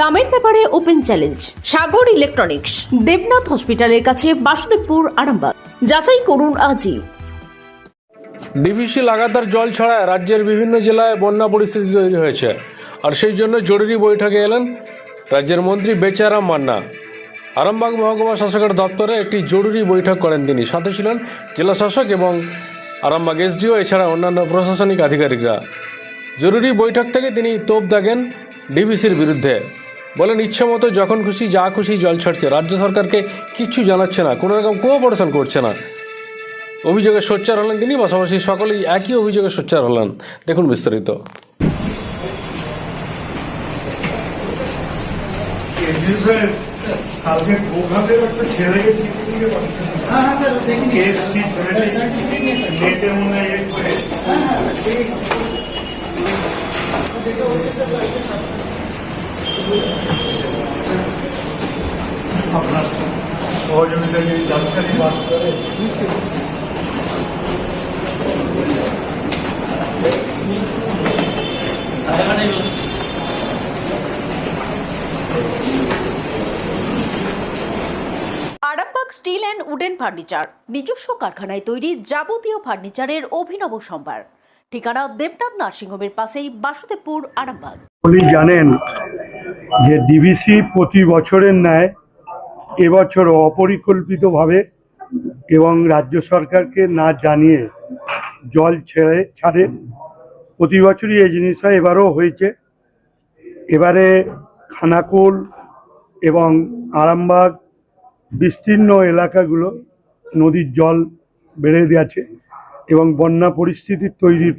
দামের ব্যাপারে open challenge, Sagar electronics, Debnath হসপিটালের কাছে বাসুদেবপুর, আরামবাগ। যাচাই করুন আজই। ডিভিসি লাগাতার জল ছাড়ায় রাজ্যের বিভিন্ন জেলায় বন্যা পরিস্থিতি তৈরি হয়েছে। আর সেই জন্য জরুরি বৈঠকে এলেন রাজ্যের মন্ত্রী বেচারাম মান্না। আরামবাগ মহকুমা শাসকের দপ্তরে একটি জরুরি বৈঠক করেন তিনি। সাথে ছিলেন জেলা শাসক এবং আরামবাগ এসডিও, এছাড়া অন্যান্য প্রশাসনিক আধিকারিকরা। জরুরি বৈঠক থেকে তিনি তোপ দাগেন ডিভিসির বিরুদ্ধে। বলেন ইচ্ছে মতো যখন খুশি যা খুশি জল ছাড়ছে। রাজ্য সরকারকে কিচ্ছু জানাচ্ছে না কোনো রকম কোঅপারেশন করছে না। অভিযোগে সোচ্চার হলেন তিনি পাশাপাশি সকলেই একই অভিযোগে সোচ্চার হলেন। দেখুন বিস্তারিত। কালকে একটা ছেলে গেছে মনে হয় ইয়ে করে আপনার সহযোগিতা যে জানকারি বাস করে। Arambagh steel and wooden furniture নিজস্ব কারখানায় তৈরি যাবতীয় ফার্নিচারের অভিনব সম্ভার। ঠিকানা দেবনাথ নার্সিংহোমের পাশেই বাসুদেবপুর আরামবাগ। সকলেই জানেন যে ডিভিসি প্রতি বছরের ন্যায় এবছর অপরিকল্পিতভাবে এবং রাজ্য সরকারকে না জানিয়ে জল ছেড়ে, ছাড়ে প্রতি বছরই এই জিনিস হয় এবারও হয়েছে। এবারে খানাকুল এবং আরামবাগ বিস্তীর্ণ এলাকাগুলো নদীর জল বেড়ে গেছে এবং বন্যা পরিস্থিতি তৈরির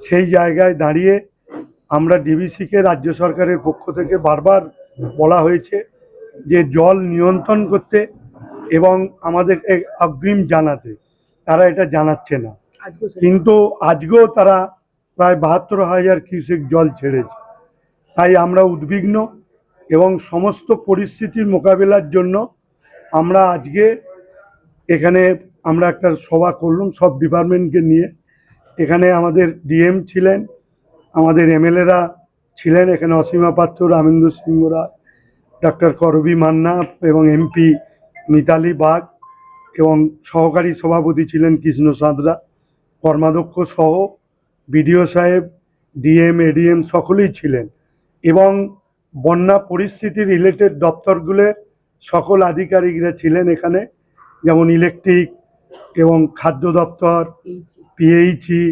সেই জায়গায় দাঁড়িয়ে আমরা ডিবিসিকে রাজ্য সরকারের পক্ষ থেকে বারবার বলা হয়েছে যে জল নিয়ন্ত্রণ করতে এবং আমাদের অগ্রিম জানাতে তারা এটা জানাচ্ছে না। কিন্তু আজকেও তারা প্রায় বাহাত্তর হাজার কিউসেক জল ছেড়েছে। তাই আমরা উদ্বিগ্ন এবং সমস্ত পরিস্থিতির মোকাবিলার জন্য আমরা আজকে এখানে আমরা একটা সভা করলাম সব ডিপার্টমেন্টকে নিয়ে। এখানে আমাদের ডিএম ছিলেন আমাদের এমএলএরা ছিলেন এখানে অসীমা পাত্র রামেন্দ্র সিংহ রায় ডক্টর করবি মান্না এবং এমপি মিতালি বাগ এবং সহকারী সভাপতি ছিলেন কৃষ্ণ সাঁতরা কর্মাধ্যক্ষ সহ বিডিও সাহেব ডিএম এডিএম সকলেই ছিলেন এবং বন্যা পরিস্থিতি রিলেটেড দপ্তরগুলোর সকল আধিকারিকরা ছিলেন এখানে যেমন ইলেকট্রিক এবং খাদ্য দপ্তর পিএইচই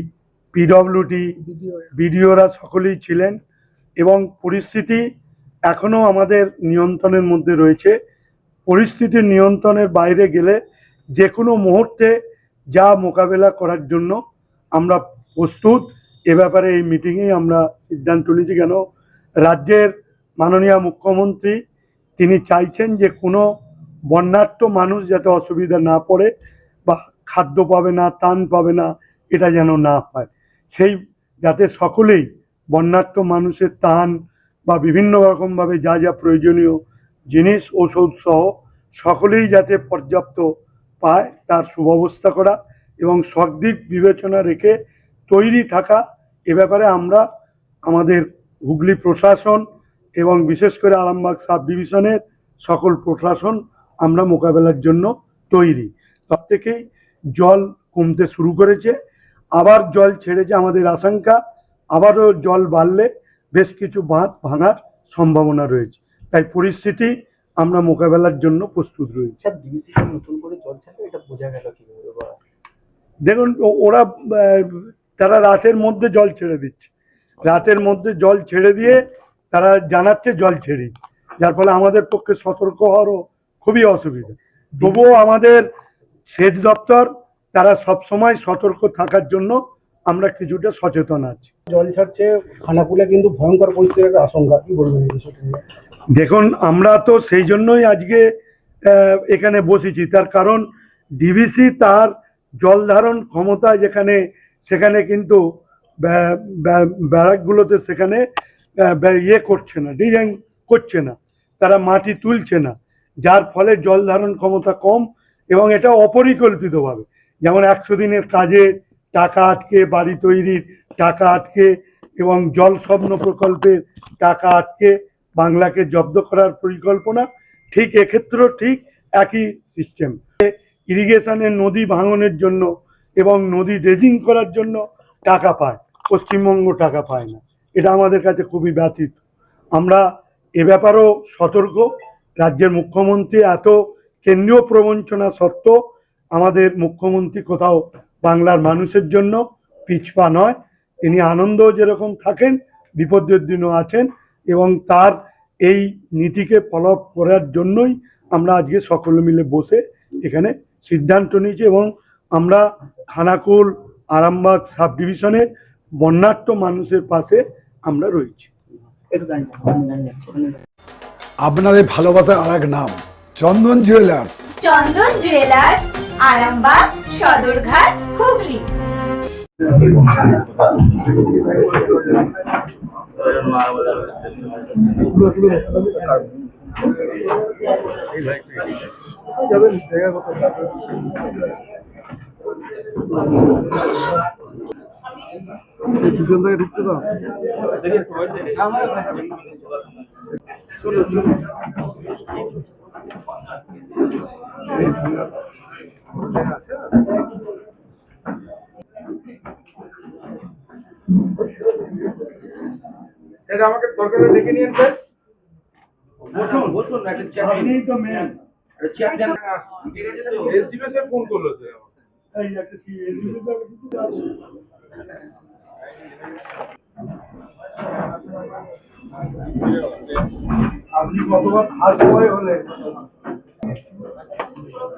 পিডব্লিউডি বিডিওরা সকলেই ছিলেন এবং পরিস্থিতি এখনও আমাদের নিয়ন্ত্রণের মধ্যে রয়েছে। পরিস্থিতি নিয়ন্ত্রণের বাইরে গেলে যে কোনো মুহূর্তে যা মোকাবেলা করার জন্য আমরা প্রস্তুত। এ ব্যাপারে এই মিটিংয়েই আমরা সিদ্ধান্ত নিয়েছি কেন? রাজ্যের মাননীয় মুখ্যমন্ত্রী, তিনি চাইছেন যে কোনো বন্যার্থ মানুষ যাতে অসুবিধা না পড়ে বা খাদ্য পাবে না তান পাবে না, এটা যেন না হয়। সেই যাতে সকলেই বন্যার্থ মানুষের তান বা বিভিন্ন রকমভাবে যা যা প্রয়োজনীয় জিনিস ওষুধ সহ সকলেই যাতে পর্যাপ্ত পায় তার সুব্যবস্থা করা এবং সদিক বিবেচনা রেখে তৈরি থাকা এ ব্যাপারে আমরা আমাদের হুগলি প্রশাসন এবং বিশেষ করে আরামবাগ সাব ডিভিশনের সকল প্রশাসন আমরা মোকাবেলার জন্য তৈরি। সব থেকেই জল কমতে শুরু করেছে। আবার জল ছেড়েছে আমাদের আশঙ্কা। আবারও জল বাড়লে বেশ কিছু বাঁধ ভাঙার সম্ভাবনা রয়েছে। তাই পরিস্থিতি আমরা মোকাবেলার জন্য প্রস্তুত রয়েছি। নতুন করে এটা বোঝা গেল দেখুন ওরা তারা রাতের মধ্যে জল ছেড়ে দিচ্ছে। রাতের মধ্যে জল ছেড়ে দিয়ে তারা জানাচ্ছে জল ছেড়ি যার ফলে আমাদের পক্ষে সতর্ক হওয়ারও খুবই অসুবিধা। তবুও আমাদের সেচ দপ্তর তারা সবসময় সতর্ক থাকার জন্য আমরা কিছুটা সচেতন আছি। জল ছাড়ছে খানাকুলে কিন্তু ভয়ঙ্কর পরিস্থিতির আশঙ্কা কি বলবেন? দেখুন আমরা তো সেই জন্যই আজকে এখানে বসেছি। তার কারণ ডিভিসি তার জল ধারণ ক্ষমতা যেখানে সেখানে কিন্তু ব্যা- ব্যা- ব্যারাকগুলোতে সেখানে ইয়ে করছে না ডিজাইন করছে না। তারা মাটি তুলছে না যার ফলে জল ধারণ ক্ষমতা কম এবং এটা অপরিকল্পিতভাবে। যেমন একশো দিনের কাজে টাকা আটকে, বাড়ি তৈরির টাকা আটকে এবং জল স্বপ্ন প্রকল্পের টাকা আটকে বাংলাকে জব্দ করার পরিকল্পনা, ঠিক এক্ষেত্রেও ঠিক একই সিস্টেম ইরিগেশনের নদী ভাঙনের জন্য এবং নদী ড্রেজিং করার জন্য টাকা পায়, পশ্চিমবঙ্গ টাকা পায় না। এটা আমাদের কাছে খুবই ব্যথিত। আমরা এ ব্যাপারেও সতর্ক। রাজ্যের মুখ্যমন্ত্রী এত কেন্দ্রীয় প্রবঞ্চনা সত্ত্বেও আমাদের মুখ্যমন্ত্রী কোথাও বাংলার মানুষের জন্য পিছপা নয়। তিনি আনন্দ যেরকম থাকেন বিপদের দিনও আছেন এবং তার এই নীতিকে ফলো করার জন্যই আমরা আজকে সকলে মিলে বসে এখানে সিদ্ধান্ত নিয়েছি এবং আমরা খানাকুল আরামবাগ সাব ডিভিশনের বন্যার্থ মানুষের পাশে আমরা রয়েছি। আপনাদের ভালোবাসার আর এক নাম Chandan jewellers Chandan jewellers Arambagh Sadarghat Hooghly. Sir আমাকে দরকার ডেকে নিয়েন স্যার বসুন। বসুন একটা তো মেন চেয়ার দেন। এসডিপি স্যার ফোন করল স্যার এই একটা কি আপনি কতবার ফার্স্ট বয় হলেন